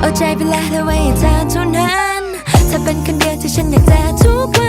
เอาใจไปและไว้ให้เธอเท่านั้นเธอเป็นคนเดียวที่ฉันอยากจะทุกวัน